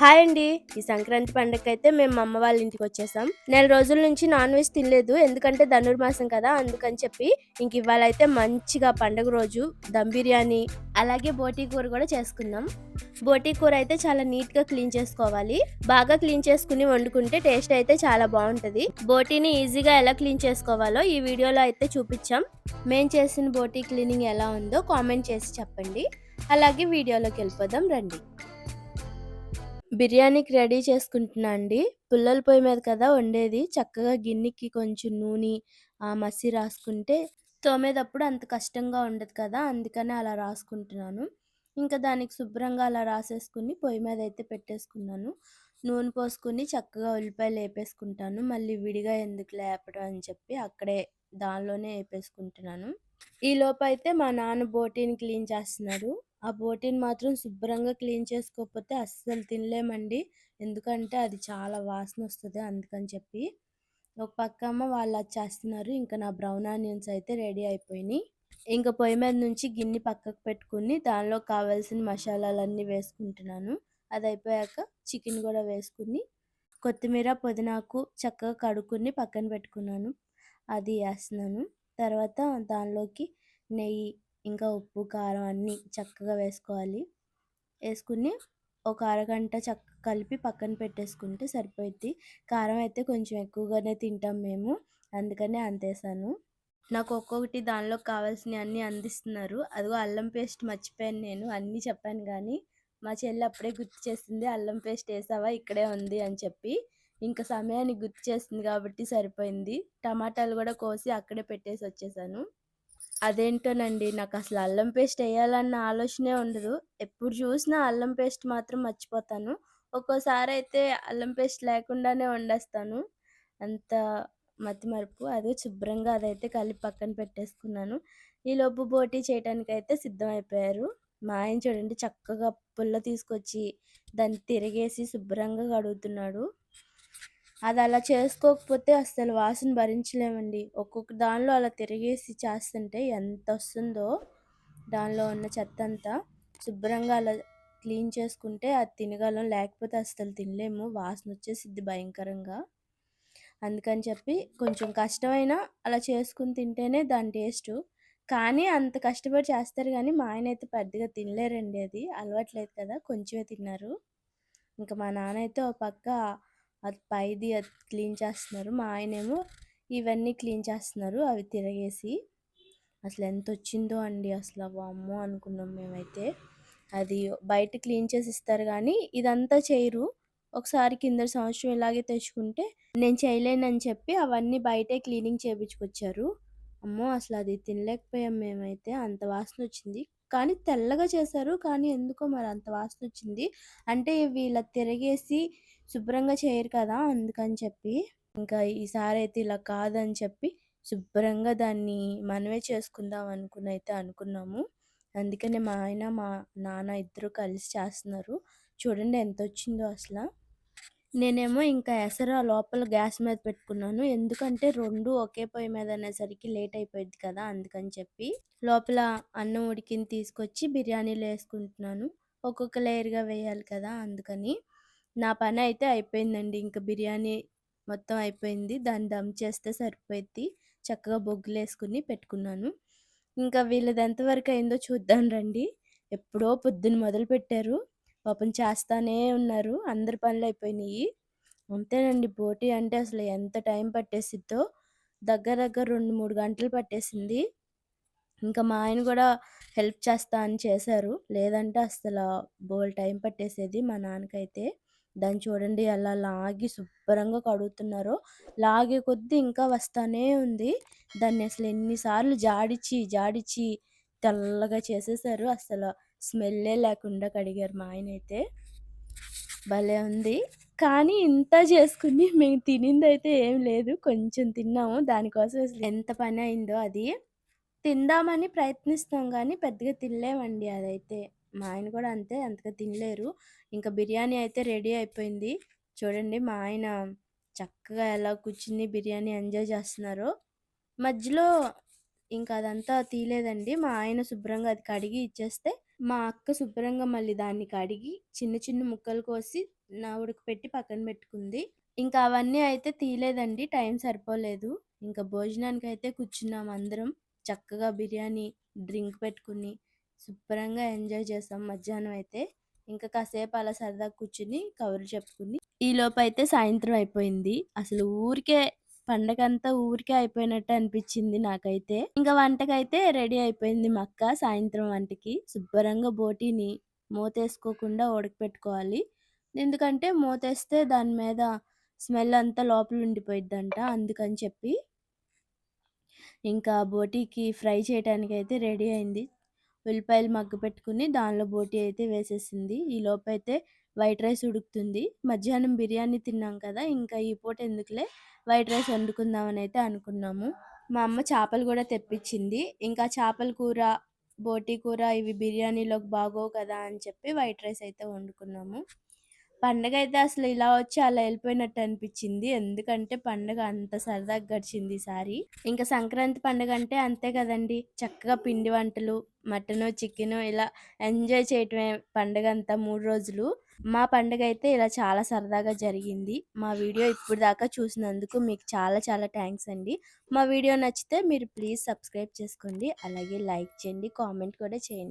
Hi అండి. ఈ సంక్రాంతి పండగ అయితే మేము మా అమ్మ వాళ్ళ ఇంటికి వచ్చేసాం. నెల రోజుల నుంచి నాన్ వెజ్ తినలేదు. ఎందుకంటే ధనుర్మాసం కదా అందుకని చెప్పి ఇంక ఇవాళ అయితే మంచిగా పండగ రోజు దమ్ బిర్యానీ అలాగే బోటీ కూర కూడా చేసుకుందాం. బోటీ కూర అయితే చాలా నీట్గా క్లీన్ చేసుకోవాలి. బాగా క్లీన్ చేసుకుని వండుకుంటే టేస్ట్ అయితే చాలా బాగుంటుంది. బోటీని ఈజీగా ఎలా క్లీన్ చేసుకోవాలో ఈ వీడియోలో అయితే చూపించాం. మేం చేసిన బోటీ క్లీనింగ్ ఎలా ఉందో కామెంట్ చేసి చెప్పండి. అలాగే వీడియోలోకి వెళ్ళిపోదాం రండి. బిర్యానీకి రెడీ చేసుకుంటున్నా అండి. పుల్లల పొయ్యి మీద కదా వండేది. చక్కగా గిన్నెకి కొంచెం నూనె ఆ మసి రాసుకుంటే తోమేటప్పుడు అంత కష్టంగా ఉండదు కదా అందుకని అలా రాసుకుంటున్నాను. ఇంకా దానికి శుభ్రంగా అలా రాసేసుకుని పొయ్యి మీద అయితే పెట్టేసుకున్నాను. నూనె పోసుకుని చక్కగా ఉల్లిపాయలు వేపేసుకుంటాను. మళ్ళీ విడిగా ఎందుకు లేపడం అని చెప్పి అక్కడే దానిలోనే వేపేసుకుంటున్నాను. ఈ లోపు అయితే మా నాన్న బోటీని క్లీన్ చేస్తున్నారు ఆ బోటీని మాత్రం శుభ్రంగా క్లీన్ చేసుకోకపోతే అస్సలు తినలేమండి. ఎందుకంటే అది చాలా వాసన వస్తుంది అందుకని చెప్పి. ఒక పక్క అమ్మ వాళ్ళు వచ్చేస్తున్నారు ఇంకా నా బ్రౌన్ ఆనియన్స్ అయితే రెడీ అయిపోయినాయి. ఇంకా పొయ్యి మీద నుంచి గిన్నె పక్కకు పెట్టుకుని దానిలో కావాల్సిన మసాలాలన్నీ వేసుకుంటున్నాను. అది అయిపోయాక చికెన్ కూడా వేసుకుని కొత్తిమీర పుదీనాకు చక్కగా కడుక్కుని పక్కన పెట్టుకున్నాను. అది వేస్తున్నాను. తర్వాత దానిలోకి నెయ్యి ఇంకా ఉప్పు కారం అన్నీ చక్కగా వేసుకోవాలి. వేసుకుని ఒక అరగంట చక్క కలిపి పక్కన పెట్టేసుకుంటే సరిపోద్ది కారం అయితే కొంచెం ఎక్కువగానే తింటాం మేము. అందుకనే అంతేసాను. నాకు ఒక్కొక్కటి దానిలో కావాల్సినవి అన్నీ అందిస్తున్నారు. అదిగో అల్లం పేస్ట్ మర్చిపోయాను నేను. అన్నీ చెప్పాను కానీ మా చెల్లి అప్పుడే గుర్తు చేసింది అల్లం పేస్ట్ వేసావా? ఇక్కడే ఉంది అని చెప్పి. ఇంకా సమయానికి గుర్తు చేసింది కాబట్టి సరిపోయింది. టమాటాలు కూడా కోసి అక్కడే పెట్టేసి వచ్చేసాను. అదేంటోనండి నాకు అసలు అల్లం పేస్ట్ వేయాలన్న ఆలోచనే ఉండదు. ఎప్పుడు చూసినా అల్లం పేస్ట్ మాత్రం మర్చిపోతాను. ఒక్కోసారి అయితే అల్లం పేస్ట్ లేకుండానే వండేస్తాను. అంత మతి మరుపు అదే శుభ్రంగా అదైతే కలిపి పక్కన పెట్టేసుకున్నాను. ఈ లోపు బోటీ చేయడానికి అయితే సిద్ధం అయిపోయారు మా ఆయన చూడండి చక్కగా పుల్ల తీసుకొచ్చి దాన్ని తిరిగేసి శుభ్రంగా కడుగుతున్నాడు. అది అలా చేసుకోకపోతే అస్సలు వాసన భరించలేమండి. ఒక్కొక్క దానిలో అలా తిరిగేసి చేస్తుంటే ఎంత వస్తుందో దానిలో ఉన్న చెత్త అంతా శుభ్రంగా అలా క్లీన్ చేసుకుంటే అది తినగలం లేకపోతే అస్సలు తినలేము. వాసన వచ్చేసిద్ది భయంకరంగా. అందుకని చెప్పి కొంచెం కష్టమైనా అలా చేసుకుని తింటేనే దాని టేస్ట్. కానీ అంత కష్టపడి చేస్తారు కానీ మా ఆయన అయితే పెద్దగా తినలేరండి అది. అలవాట్లేదు కదా కొంచెమే తిన్నారు. ఇంకా మా నాన్న అయితే ఒక పక్క అది పైది అది క్లీన్ చేస్తున్నారు. మా ఆయనేమో ఇవన్నీ క్లీన్ చేస్తున్నారు అవి తిరగేసి. అసలు ఎంత వచ్చిందో అండి అసలు వామ్మో అనుకున్నాం మేమైతే. అది బయట క్లీన్ చేసి ఇస్తారు కానీ ఇదంతా చేయరు. ఒకసారి కింద సంవత్సరం ఇలాగే తెచ్చుకుంటే నేను చేయలేనని చెప్పి అవన్నీ బయటే క్లీనింగ్ చేయించుకొచ్చారు అమ్మో అసలు అది తినలేకపోయాం మేమైతే. అంత వాసన వచ్చింది. కానీ తెల్లగా చేశారు. కానీ ఎందుకో మరి అంత వాసన వచ్చింది. అంటే వీళ్ళ తిరిగేసి శుభ్రంగా చేయరు కదా అందుకని చెప్పి ఇంకా ఈసారి అయితే ఇలా కాదని చెప్పి శుభ్రంగా దాన్ని మనమే చేసుకుందాం అనుకుని అయితే అనుకున్నాము. అందుకనే మా ఆయన మా నాన్న ఇద్దరు కలిసి చేస్తున్నారు. చూడండి ఎంత వచ్చిందో అసలు. నేనేమో ఇంకా ఎసర లోపల గ్యాస్ మీద పెట్టుకున్నాను. ఎందుకంటే రెండు ఒకే పొయ్యి మీద అనేసరికి లేట్ అయిపోయింది కదా అందుకని చెప్పి లోపల అన్నం ఉడికిని తీసుకొచ్చి బిర్యానీలో వేసుకుంటున్నాను. ఒక్కొక్క లేయర్గా వేయాలి కదా అందుకని. నా పని అయితే అయిపోయిందండి. ఇంకా బిర్యానీ మొత్తం అయిపోయింది. దాన్ని దమ్ చేస్తే సరిపోయింది చక్కగా బొగ్గులు వేసుకుని పెట్టుకున్నాను. ఇంకా వీళ్ళది ఎంతవరకు అయిందో చూద్దాం రండి. ఎప్పుడో పొద్దున్న మొదలు పెట్టారు పాపం చేస్తానే ఉన్నారు. అందరి పనులు అయిపోయినాయి. అంతేనండి. పోటీ అంటే అసలు ఎంత టైం పట్టేసిద్దో. దగ్గర దగ్గర రెండు మూడు గంటలు పట్టేసింది. ఇంకా మా ఆయన కూడా హెల్ప్ చేస్తా అని చేశారు. లేదంటే అసలు బోల్ టైం పట్టేసేది మా నాన్నకైతే. దాన్ని చూడండి అలా లాగి శుభ్రంగా కడుగుతున్నారో. లాగే కొద్దీ ఇంకా వస్తానే ఉంది. దాన్ని అసలు ఎన్నిసార్లు జాడిచి జాడిచి తెల్లగా చేసేసారు. అసలు స్మెల్లే లేకుండా కడిగారు మా ఆయన అయితే. భలే ఉంది. కానీ ఇంత చేసుకుని మేము తినింది అయితే ఏం లేదు. కొంచెం తిన్నాము. దానికోసం అసలు ఎంత పని అయిందో అది. తిందామని ప్రయత్నిస్తాం కానీ పెద్దగా తినలేమండి అదైతే. మా ఆయన కూడా అంతే అంతగా తినలేరు. ఇంకా బిర్యానీ అయితే రెడీ అయిపోయింది. చూడండి మా ఆయన చక్కగా ఎలా కూర్చుని బిర్యానీ ఎంజాయ్ చేస్తున్నారు. మధ్యలో ఇంకా అదంతా తీయలేదండి. మా ఆయన శుభ్రంగా అది కడిగి ఇచ్చేస్తే, మా అక్క శుభ్రంగా మళ్ళీ దాన్ని కడిగి చిన్న చిన్న ముక్కలు కోసి నా ఉడకపెట్టి పక్కన పెట్టుకుంది. ఇంకా అవన్నీ అయితే తీయలేదండి. టైం సరిపోలేదు. ఇంకా భోజనానికి అయితే కూర్చున్నాం అందరం. చక్కగా బిర్యానీ, డ్రింక్ పెట్టుకుని శుభ్రంగా ఎంజాయ్ చేసాం మధ్యాహ్నం అయితే. ఇంకా కాసేపు అలా సరదా కూర్చుని కబుర్లు చెప్పుకుని అయితే సాయంత్రం అయిపోయింది. అసలు ఊరికే పండగ అంతా ఊరికే అయిపోయినట్టు అనిపించింది నాకైతే. ఇంకా వంటకైతే రెడీ అయిపోయింది మా అక్క సాయంత్రం వంటకి. శుభ్రంగా బోటీని మూతేసుకోకుండా ఉడకపెట్టుకోవాలి. ఎందుకంటే మూతేస్తే దాని మీద స్మెల్ అంతా లోపల ఉండిపోయిద్దంట. అందుకని చెప్పి ఇంకా బోటీకి ఫ్రై చేయడానికైతే రెడీ అయింది. ఉల్లిపాయలు మగ్గపెట్టుకుని దానిలో బోటీ అయితే వేసేసింది. ఈ లోపల అయితే వైట్ రైస్ ఉడుకుతుంది. మధ్యాహ్నం బిర్యానీ తిన్నాం కదా! ఇంకా ఈ పూట ఎందుకులే వైట్ రైస్ వండుకుందామని అయితే అనుకున్నాము. మా అమ్మ చేపలు కూడా తెప్పించింది. ఇంకా చేపల కూర, బోటీ కూర ఇవి బిర్యానీలోకి బాగోవు కదా అని చెప్పి వైట్ రైస్ అయితే వండుకున్నాము. పండగ అయితే అసలు ఇలా వచ్చి అలా వెళ్ళిపోయినట్టు అనిపించింది. ఎందుకంటే పండగ అంత సరదాగా గడిచింది ఈసారి. ఇంకా సంక్రాంతి పండగ అంటే అంతే కదండీ! చక్కగా పిండి వంటలు, మటను, చికెను ఇలా ఎంజాయ్ చేయటమే పండగంతా 3 రోజులు. మా పండగ అయితే ఇలా చాలా సరదాగా జరిగింది. మా వీడియో ఇప్పుడు దాకా చూసినందుకు మీకు చాలా చాలా థ్యాంక్స్ అండి. మా వీడియో నచ్చితే మీరు ప్లీజ్ సబ్స్క్రైబ్ చేసుకోండి. అలాగే లైక్ చేయండి. కామెంట్ కూడా చేయండి.